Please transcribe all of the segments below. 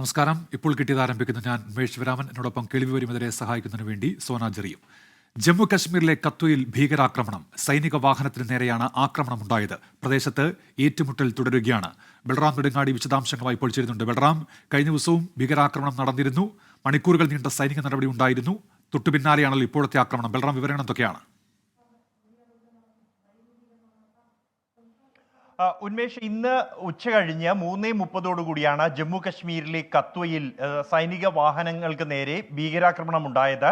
നമസ്കാരം. ഇപ്പോൾ കിട്ടിയത് ആരംഭിക്കുന്ന ഞാൻ ഉമേഷ് ശിവരാമൻ എന്നോടൊപ്പം കേൾവി വരുന്നതിനെ സഹായിക്കുന്നതിന് വേണ്ടി സോന ജെറിയും. ജമ്മു കശ്മീരിലെ കത്വയിൽ ഭീകരാക്രമണം സൈനിക വാഹനത്തിന് നേരെയാണ് ആക്രമണം ഉണ്ടായത് പ്രദേശത്ത് ഏറ്റുമുട്ടൽ തുടരുകയാണ്. ബൽറാം നെടുങ്ങാടി വിശദാംശങ്ങളായി ഇപ്പോൾ ചേരുന്നുണ്ട്. ബൽറാം കഴിഞ്ഞ ദിവസവും ഭീകരാക്രമണം നടന്നിരുന്നു. മണിക്കൂറുകൾ നീണ്ട സൈനിക നടപടി ഉണ്ടായിരുന്നു. തൊട്ടു പിന്നാലെയാണല്ലോ ഇപ്പോഴത്തെ ആക്രമണം. ബൽറാം വിവരങ്ങൾ എന്തൊക്കെയാണ്? ഉന്മേഷ് ഇന്ന് ഉച്ച കഴിഞ്ഞ് മൂന്നേ മുപ്പതോടു കൂടിയാണ് ജമ്മു കശ്മീരിലെ കത്വയിൽ സൈനിക വാഹനങ്ങൾക്ക് നേരെ ഭീകരാക്രമണം ഉണ്ടായത്.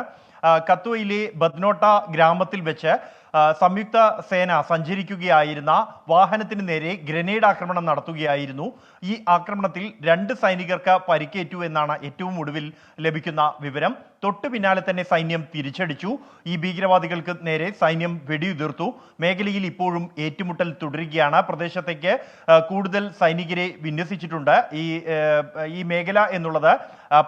കത്വയിലെ ബദ്നോട്ട ഗ്രാമത്തിൽ വെച്ച് സംയുക്ത സേന സഞ്ചരിക്കുകയായിരുന്ന വാഹനത്തിന് നേരെ ഗ്രനേഡ് ആക്രമണം നടത്തുകയായിരുന്നു. ഈ ആക്രമണത്തിൽ രണ്ട് സൈനികർക്ക് പരിക്കേറ്റു എന്നാണ് ഏറ്റവും ഒടുവിൽ ലഭിക്കുന്ന വിവരം. തൊട്ടു പിന്നാലെ തന്നെ സൈന്യം തിരിച്ചടിച്ചു. ഈ ഭീകരവാദികൾക്ക് നേരെ സൈന്യം വെടിയുതിർത്തു. മേഖലയിൽ ഇപ്പോഴും ഏറ്റുമുട്ടൽ തുടരുകയാണ്. പ്രദേശത്തേക്ക് കൂടുതൽ സൈനികരെ വിന്യസിച്ചിട്ടുണ്ട്. ഈ ഈ മേഖല എന്നുള്ളത്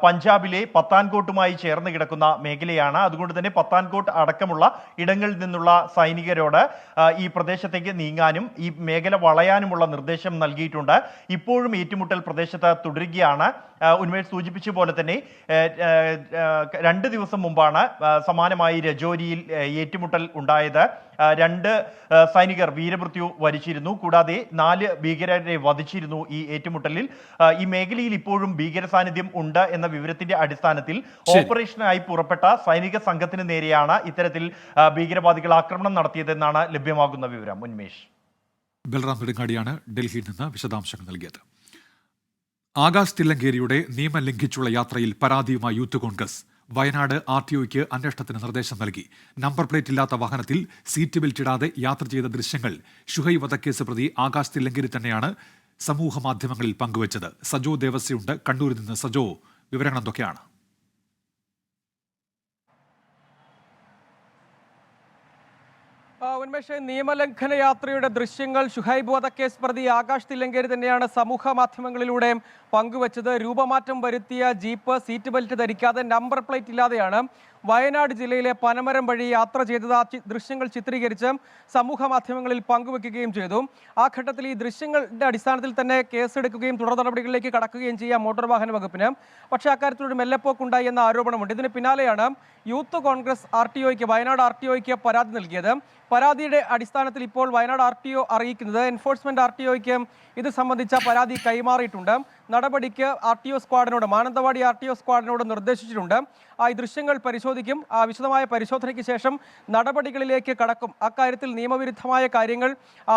പഞ്ചാബിലെ പത്താൻകോട്ടുമായി ചേർന്ന് കിടക്കുന്ന മേഖലയാണ്. അതുകൊണ്ട് തന്നെ പത്താൻകോട്ട് അടക്കമുള്ള ഇടങ്ങളിൽ നിന്നുള്ള സൈനികരോട് ഈ പ്രദേശത്തേക്ക് നീങ്ങാനും ഈ മേഖല വളയാനുമുള്ള നിർദ്ദേശം നൽകിയിട്ടുണ്ട്. ഇപ്പോഴും ഏറ്റുമുട്ടൽ പ്രദേശത്ത് തുടരുകയാണ്. ഉന്മേഷ് സൂചിപ്പിച്ച പോലെ തന്നെ രണ്ട് ദിവസം മുമ്പാണ് സമാനമായി രജോരിയിൽ ഏറ്റുമുട്ടൽ ഉണ്ടായത്. രണ്ട് സൈനികർ വീരമൃത്യു വരിച്ചിരുന്നു. കൂടാതെ നാല് ഭീകരരെ വധിച്ചിരുന്നു ഈ ഏറ്റുമുട്ടലിൽ. ഈ മേഖലയിൽ ഇപ്പോഴും ഭീകര സാന്നിധ്യം ഉണ്ട് എന്ന വിവരത്തിന്റെ അടിസ്ഥാനത്തിൽ ഓപ്പറേഷനായി പുറപ്പെട്ട സൈനിക സംഘത്തിന് നേരെയാണ് ഇത്തരത്തിൽ ഭീകരവാദികൾ ആക്രമണം നടത്തിയതെന്നാണ് ലഭ്യമാകുന്ന വിവരം. ഉന്മേഷ്. ബൽറാം നെടുങ്ങാടിയാണ് ഡൽഹിയിൽ നിന്ന് വിശദാംശങ്ങൾ നൽകിയത്. ആകാശ് തില്ലങ്കേരിയുടെ നിയമം ലംഘിച്ചുള്ള യാത്രയിൽ പരാതിയുമായി youth Congress. Wayanad R T ഒയ്ക്ക് അന്വേഷണത്തിന് നിർദ്ദേശം നൽകി. നമ്പർ പ്ലേറ്റ് ഇല്ലാത്ത വാഹനത്തിൽ സീറ്റ് ബെൽറ്റ് ഇടാതെ യാത്ര ചെയ്ത ദൃശ്യങ്ങൾ ഷുഹൈ വധക്കേസ് പ്രതി ആകാശ് തന്നെയാണ് സമൂഹ മാധ്യമങ്ങളിൽ പങ്കുവച്ചത്. സജോ ദേവസ്യയുണ്ട് കണ്ണൂരിൽ നിന്ന് സജോ വിവരങ്ങൾ എന്തൊക്കെയാണ് ഉന്മേഷ് നിയമലംഘന യാത്രയുടെ ദൃശ്യങ്ങൾ ഷുഹൈബ് വധക്കേസ് പ്രതി ആകാശ് തില്ലങ്കേരി തന്നെയാണ് സമൂഹ മാധ്യമങ്ങളിലൂടെയും പങ്കുവച്ചത്. രൂപമാറ്റം വരുത്തിയ ജീപ്പ് സീറ്റ് ബെൽറ്റ് ധരിക്കാതെ നമ്പർ പ്ലേറ്റ് ഇല്ലാതെയാണ് വയനാട് ജില്ലയിലെ പനമരം വഴി യാത്ര ചെയ്തത് ദൃശ്യങ്ങൾ ചിത്രീകരിച്ച് സമൂഹ മാധ്യമങ്ങളിൽ പങ്കുവെക്കുകയും ചെയ്തു. ആ ഘട്ടത്തിൽ ഈ ദൃശ്യങ്ങളുടെ അടിസ്ഥാനത്തിൽ തന്നെ കേസെടുക്കുകയും തുടർ നടപടികളിലേക്ക് കടക്കുകയും ചെയ്യാം മോട്ടോർ വാഹന വകുപ്പിന്. പക്ഷേ അക്കാര്യത്തിലൊരു മെല്ലെപ്പോക്കുണ്ടായി എന്ന ആരോപണമുണ്ട്. ഇതിന് പിന്നാലെയാണ് യൂത്ത് കോൺഗ്രസ് ആർ ടി ഒയ്ക്ക് വയനാട് ആർ ടി ഒയ്ക്ക് പരാതി നൽകിയത്. പരാതിയുടെ അടിസ്ഥാനത്തിൽ ഇപ്പോൾ വയനാട് ആർ ടി ഒ അറിയിക്കുന്നത്. എൻഫോഴ്സ്മെന്റ് ആർ ടി ഒയ്ക്ക് ഇത് സംബന്ധിച്ച പരാതി കൈമാറിയിട്ടുണ്ട്. നടപടിക്ക് ആർ ടി ഒ സ്ക്വാഡിനോട് മാനന്തവാടി ആർ ടി ഒ സ്ക്വാഡിനോട് നിർദ്ദേശിച്ചിട്ടുണ്ട്. ആ ദൃശ്യങ്ങൾ പരിശോധിക്കും. ആ വിശദമായ പരിശോധനയ്ക്ക് ശേഷം നടപടികളിലേക്ക് കടക്കും. അക്കാര്യത്തിൽ നിയമവിരുദ്ധമായ കാര്യങ്ങൾ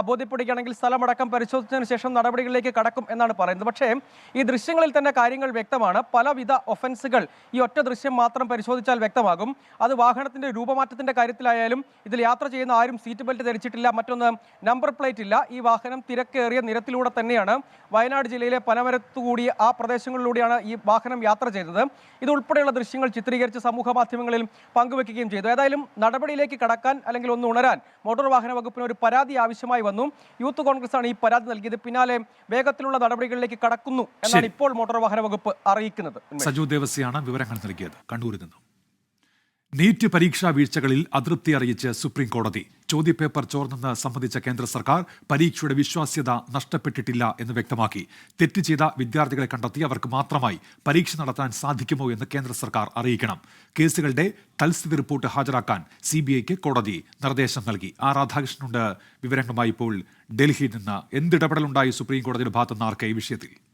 ബോധ്യപ്പെടുകയാണെങ്കിൽ സ്ഥലമടക്കം പരിശോധിച്ചതിന് ശേഷം നടപടികളിലേക്ക് കടക്കും എന്നാണ് പറയുന്നത്. പക്ഷേ ഈ ദൃശ്യങ്ങളിൽ തന്നെ കാര്യങ്ങൾ വ്യക്തമാണ്. പലവിധ ഒഫൻസുകൾ ഈ ഒറ്റ ദൃശ്യം മാത്രം പരിശോധിച്ചാൽ വ്യക്തമാകും. അത് വാഹനത്തിന്റെ രൂപമാറ്റത്തിന്റെ കാര്യത്തിലായാലും ഇതിൽ യാത്ര ചെയ്യുന്ന ആരും സീറ്റ് ബെൽറ്റ് ധരിച്ചിട്ടില്ല മറ്റൊന്ന് നമ്പർ പ്ലേറ്റ് ഇല്ല. ഈ വാഹനം തിരക്കേറിയ നിരത്തിലൂടെ തന്നെയാണ്. വയനാട് ജില്ലയിലെ പനമരത്തുകൂടി ആ പ്രദേശങ്ങളിലൂടെയാണ് ഈ വാഹനം യാത്ര ചെയ്തത്. ഇതുൾപ്പെടെയുള്ള ദൃശ്യങ്ങൾ ചിത്രീകരിച്ച് സമൂഹ മാധ്യമങ്ങളിൽ പങ്കുവെക്കുകയും ചെയ്തു. ഏതായാലും നടപടിയിലേക്ക് കടക്കാൻ അല്ലെങ്കിൽ ഒന്ന് ഉണരാൻ മോട്ടോർ വാഹന വകുപ്പിന് ഒരു പരാതി ആവശ്യമായി വന്നു. യൂത്ത് കോൺഗ്രസ് ആണ് ഈ പരാതി നൽകിയത്. പിന്നാലെ വേഗത്തിലുള്ള നടപടികളിലേക്ക് കടക്കുന്നു എന്നാണ് ഇപ്പോൾ മോട്ടോർ വാഹന വകുപ്പ് അറിയിക്കുന്നത്. സജു ദേവസ്യാണ് വിവരങ്ങൾ നൽകിയത്. കണ്ണൂരിൽ നിന്നും. നീറ്റ് പരീക്ഷാ വീഴ്ചകളിൽ അതൃപ്തി അറിയിച്ച് സുപ്രീം കോടതി ചോദ്യപേപ്പർ ചോർന്നെന്ന് സംബന്ധിച്ച കേന്ദ്ര സർക്കാർ പരീക്ഷയുടെ വിശ്വാസ്യത നഷ്ടപ്പെട്ടിട്ടില്ല എന്ന് വ്യക്തമാക്കി. തെറ്റ് ചെയ്ത വിദ്യാർത്ഥികളെ കണ്ടെത്തി അവർക്ക് മാത്രമായി പരീക്ഷ നടത്താൻ സാധിക്കുമോ എന്ന് കേന്ദ്ര സർക്കാർ അറിയിക്കണം. കേസുകളുടെ തൽസ്ഥിതി റിപ്പോർട്ട് ഹാജരാക്കാൻ സി ബി ഐക്ക് കോടതി നിർദ്ദേശം നൽകി. ആർ രാധാകൃഷ്ണനുണ്ട്. വിവരങ്ങളുമായി ഇപ്പോൾ ഡൽഹിയിൽ നിന്ന്. എന്തിടപെടലുണ്ടായി സുപ്രീം കോടതിയുടെ ഭാഗത്തുനിന്ന് ആർക്ക് ഈ വിഷയത്തിൽ?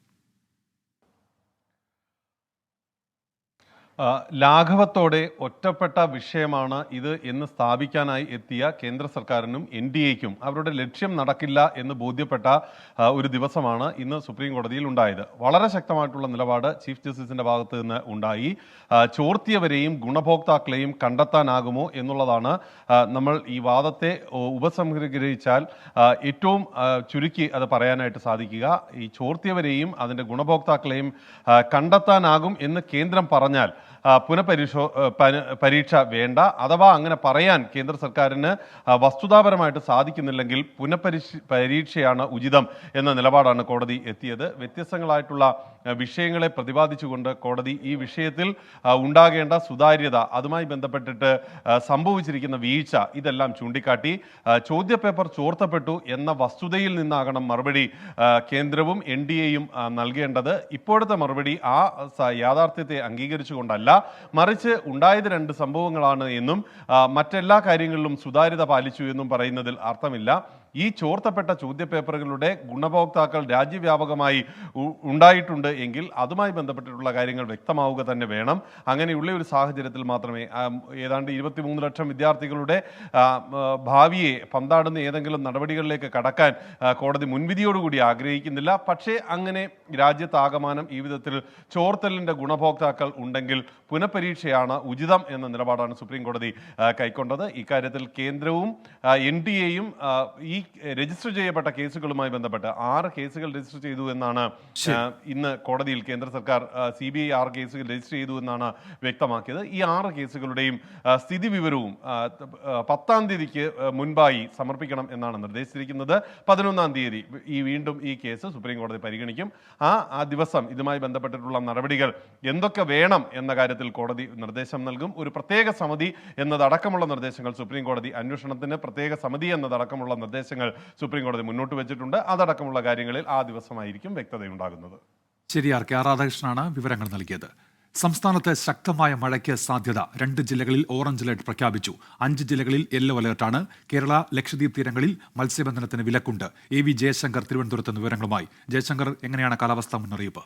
ലാഘവത്തോടെ ഒറ്റപ്പെട്ട വിഷയമാണ് ഇത് എന്ന് സ്ഥാപിക്കാനായി എത്തിയ കേന്ദ്ര സർക്കാരിനും എൻ ഡി എക്കും. അവരുടെ ലക്ഷ്യം നടക്കില്ല എന്ന് ബോധ്യപ്പെട്ട ഒരു ദിവസമാണ് ഇന്ന് സുപ്രീം കോടതിയിൽ ഉണ്ടായത്. വളരെ ശക്തമായിട്ടുള്ള നിലപാട് ചീഫ് ജസ്റ്റിസിന്റെ ഭാഗത്ത് നിന്ന് ഉണ്ടായി. ചോർത്തിയവരെയും ഗുണഭോക്താക്കളെയും കണ്ടെത്താനാകുമോ എന്നുള്ളതാണ് നമ്മൾ ഈ വാദത്തെ ഉപസംഹരിച്ചാൽ ഏറ്റവും ചുരുക്കി അത് പറയാനായിട്ട് സാധിക്കുക. ഈ ചോർത്തിയവരെയും അതിന്റെ ഗുണഭോക്താക്കളെയും കണ്ടെത്താനാകും എന്ന് കേന്ദ്രം പറഞ്ഞാൽ പുനഃപരിശോ പരീക്ഷ വേണ്ട അഥവാ അങ്ങനെ പറയാൻ കേന്ദ്ര സർക്കാരിന് വസ്തുതാപരമായിട്ട് സാധിക്കുന്നില്ലെങ്കിൽ പുനഃപരിശ പരീക്ഷയാണ് ഉചിതം എന്ന നിലപാടാണ് കോടതി എത്തിയത്. വ്യത്യസ്തങ്ങളായിട്ടുള്ള വിഷയങ്ങളെ പ്രതിപാദിച്ചുകൊണ്ട് കോടതി ഈ വിഷയത്തിൽ ഉണ്ടാകേണ്ട സുതാര്യത അതുമായി ബന്ധപ്പെട്ടിട്ട് സംഭവിച്ചിരിക്കുന്ന വീഴ്ച ഇതെല്ലാം ചൂണ്ടിക്കാട്ടി ചോദ്യപേപ്പർ ചോർത്തപ്പെട്ടു എന്ന വസ്തുതയിൽ നിന്നാകണം മറുപടി കേന്ദ്രവും എൻ ഡി എയും നൽകേണ്ടത്. ഇപ്പോഴത്തെ മറുപടി ആ യാഥാർത്ഥ്യത്തെ അംഗീകരിച്ചുകൊണ്ടല്ല. മറിച്ച് ഉണ്ടായത് രണ്ട് സംഭവങ്ങളാണ് എന്നും മറ്റെല്ലാ കാര്യങ്ങളിലും സുതാര്യത പാലിച്ചു എന്നും പറയുന്നതിൽ അർത്ഥമില്ല. ഈ ചോർത്തപ്പെട്ട ചോദ്യപേപ്പറുകളുടെ ഗുണഭോക്താക്കൾ രാജ്യവ്യാപകമായി ഉണ്ടായിട്ടുണ്ട് എങ്കിൽ അതുമായി ബന്ധപ്പെട്ടിട്ടുള്ള കാര്യങ്ങൾ വ്യക്തമാവുക തന്നെ വേണം. അങ്ങനെയുള്ള ഒരു സാഹചര്യത്തിൽ മാത്രമേ ഏതാണ്ട് ഇരുപത്തിമൂന്ന് ലക്ഷം വിദ്യാർത്ഥികളുടെ ഭാവിയെ പന്താടുന്ന ഏതെങ്കിലും നടപടികളിലേക്ക് കടക്കാൻ കോടതി മുൻവിധിയോടുകൂടി ആഗ്രഹിക്കുന്നില്ല. പക്ഷേ അങ്ങനെ രാജ്യത്താകമാനം ഈ വിധത്തിൽ ചോർത്തലിന്റെ ഗുണഭോക്താക്കൾ ഉണ്ടെങ്കിൽ പുനഃപരീക്ഷയാണ് ഉചിതം എന്ന നിലപാടാണ് സുപ്രീം കോടതി കൈക്കൊണ്ടത്. ഇക്കാര്യത്തിൽ കേന്ദ്രവും എൻ ഡി എയും ഈ രജിസ്റ്റർ ചെയ്യപ്പെട്ട കേസുകളുമായി ബന്ധപ്പെട്ട് ആറ് കേസുകൾ രജിസ്റ്റർ ചെയ്തു എന്നാണ് ഇന്ന് കോടതിയിൽ കേന്ദ്ര സർക്കാർ സി ബി ഐ ആറ് കേസുകൾ രജിസ്റ്റർ ചെയ്തു എന്നാണ് വ്യക്തമാക്കിയത്. ഈ ആറ് കേസുകളുടെയും സ്ഥിതി വിവരവും പത്താം തീയതിക്ക് മുൻപായി സമർപ്പിക്കണം എന്നാണ് നിർദ്ദേശിച്ചിരിക്കുന്നത്. പതിനൊന്നാം തീയതി ഈ വീണ്ടും ഈ കേസ് സുപ്രീം കോടതി പരിഗണിക്കും. ആ ആ ദിവസം ഇതുമായി ബന്ധപ്പെട്ടിട്ടുള്ള നടപടികൾ എന്തൊക്കെ വേണം എന്ന കാര്യത്തിൽ കോടതി നിർദ്ദേശം നൽകും. ഒരു പ്രത്യേക സമിതി എന്നതടക്കമുള്ള നിർദ്ദേശങ്ങൾ സുപ്രീം കോടതി അന്വേഷണത്തിന് പ്രത്യേക സമിതി എന്നതടക്കമുള്ള നിർദ്ദേശങ്ങൾ സുപ്രീം കോടതി മുന്നോട്ട് വെച്ചിട്ടുണ്ട്. അതടക്കമുള്ള കാര്യങ്ങളിൽ ആ ദിവസമായിരിക്കും വ്യക്തതയുണ്ടാകുന്നത്. ശരി ആർ കെ ആർ രാധാകൃഷ്ണനാണ് വിവരങ്ങൾ നൽകിയത്. സംസ്ഥാനത്ത് ശക്തമായ മഴയ്ക്ക് സാധ്യത രണ്ട് ജില്ലകളിൽ ഓറഞ്ച് അലർട്ട് പ്രഖ്യാപിച്ചു. അഞ്ച് ജില്ലകളിൽ യെല്ലോ അലർട്ടാണ്. കേരള ലക്ഷദ്വീപ് തീരങ്ങളിൽ മത്സ്യബന്ധനത്തിന് വിലക്കുണ്ട്. എ വി ജയശങ്കർ തിരുവനന്തപുരത്ത് വിവരങ്ങളുമായി. ജയശങ്കർ എങ്ങനെയാണ് കാലാവസ്ഥാ മുന്നറിയിപ്പ്?